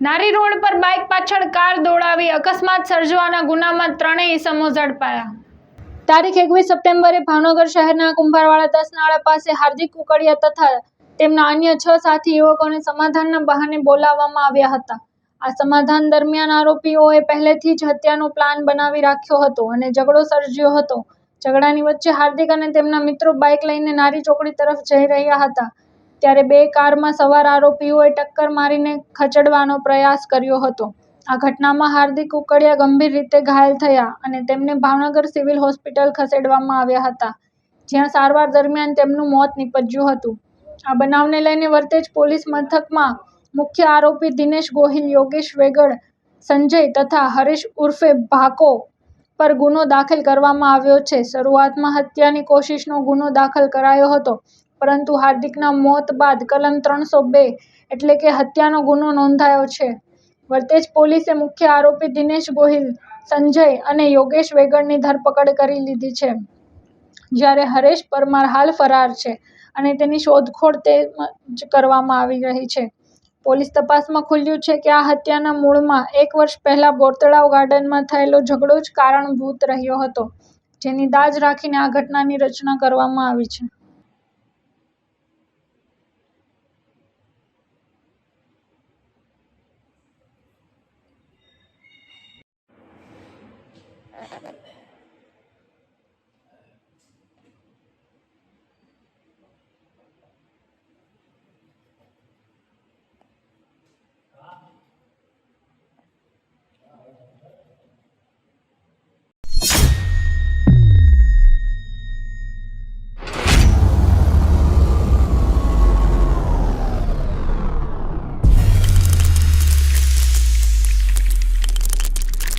નારી રોડ પર બાઇક પાછળ કાર દોડાવી અકસ્માત સર્જવાના ગુનામાં ત્રણેય ઇસમો ઝડપાયા. તારીખ એકવીસ સપ્ટેમ્બરે ભાવનગર શહેરના કુંભારવાડા તસનાળા પાસે હાર્દિક કુકડિયા તથા તેમના અન્ય છ સાથી યુવકોને સમાધાનના બહાને બોલાવવામાં આવ્યા હતા. આ સમાધાન દરમિયાન આરોપીઓએ પહેલેથી જ હત્યાનો પ્લાન બનાવી રાખ્યો હતો અને ઝઘડો સર્જ્યો હતો. ઝઘડાની વચ્ચે હાર્દિક અને તેમના મિત્રો બાઇક લઈને નારી ચોકડી તરફ જઈ રહ્યા હતા. ત્યારે બે કારમાં સવાર આરોપીઓએ ટક્કર મારીને ખસેડવાનો પ્રયાસ કર્યો હતો. આ ઘટનામાં હાર્દિક ઉકડિયા ગંભીર રીતે ઘાયલ થયા અને તેમને ભાવનગર સિવિલ હોસ્પિટલ ખસેડવામાં આવ્યા હતા, જ્યાં સારવાર દરમિયાન તેમનું મોત નીપજ્યું હતું. આ બનાવને લઈને વર્તેજ પોલીસ મથકમાં મુખ્ય આરોપી દિનેશ ગોહિલ, યોગેશ વેગડ, સંજય તથા હરીશ ઉર્ફે ભાકો પર ગુનો દાખલ કરવામાં આવ્યો છે. શરૂઆતમાં હત્યાની કોશિશનો ગુનો દાખલ કરાયો હતો, પરંતુ હાર્દિકના મોત બાદ કલમ ત્રણસો બે એટલે કે હત્યાનો ગુનો નોંધાયો છે. વર્તેજ પોલીસે મુખ્ય આરોપી દિનેશ ગોહિલ, સંજય અને યોગેશ વેગડની ધરપકડ કરી લીધી છે. જ્યારે હરેશ પરમાર હાલ ફરાર છે અને તેની શોધખોળ તેમજ કરવામાં આવી રહી છે. પોલીસ તપાસમાં ખુલ્યું છે કે આ હત્યાના મૂળમાં એક વર્ષ પહેલાં બોરતળાવ ગાર્ડનમાં થયેલો ઝઘડો જ કારણભૂત રહ્યો હતો, જેની દાજ રાખીને આ ઘટનાની રચના કરવામાં આવી છે